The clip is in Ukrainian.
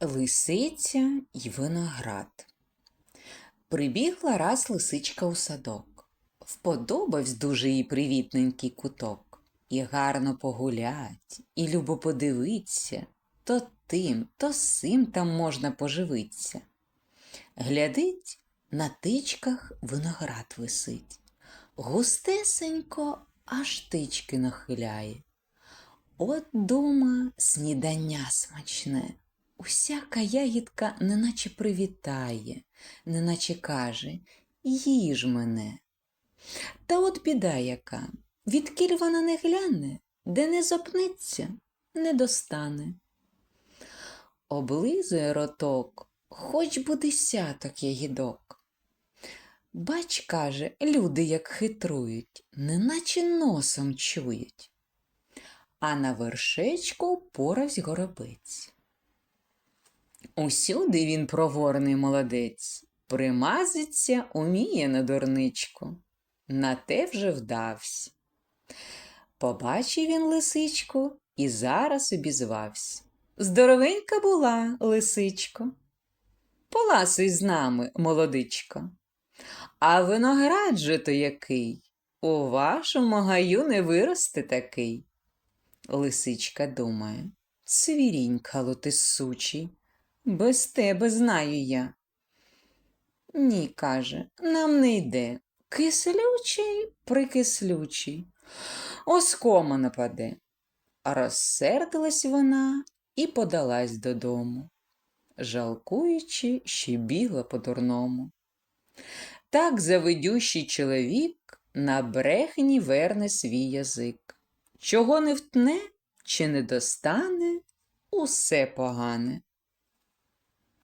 Лисиця й виноград. Прибігла раз лисичка у садок. Вподобавсь дуже їй привітненький куток. І гарно погулять, і любо подивиться, то тим, то сим там можна поживиться. Глядить, на тичках виноград висить. Густесенько аж тички нахиляє. От дума снідання смачне. Усяка ягідка неначе привітає, неначе каже їж мене. Та от біда яка, відкіль вона не гляне, де не запнеться, не достане. Облизує роток, хоч би десяток ягідок. Бач, каже, люди як хитрують, неначе носом чують. А на вершечку поравсь горобець. Усюди він проворний молодець, примазиться уміє на дурничку. На те вже вдавсь. Побачив він лисичку і зараз обізвавсь. Здоровенька була, лисичко. Поласуй з нами, молодичко. А виноград же то який? У вашому гаю не виросте такий. Лисичка думає, свірінькало ти сучий, без тебе знаю я. Ні, каже, нам не йде. Кислючий, прикислючий. Оскома нападе. Розсердилась вона і подалась додому, жалкуючи, ще бігла по-дурному. Так завидющий чоловік на брехні верне свій язик. Чого не втне чи не достане, усе погане.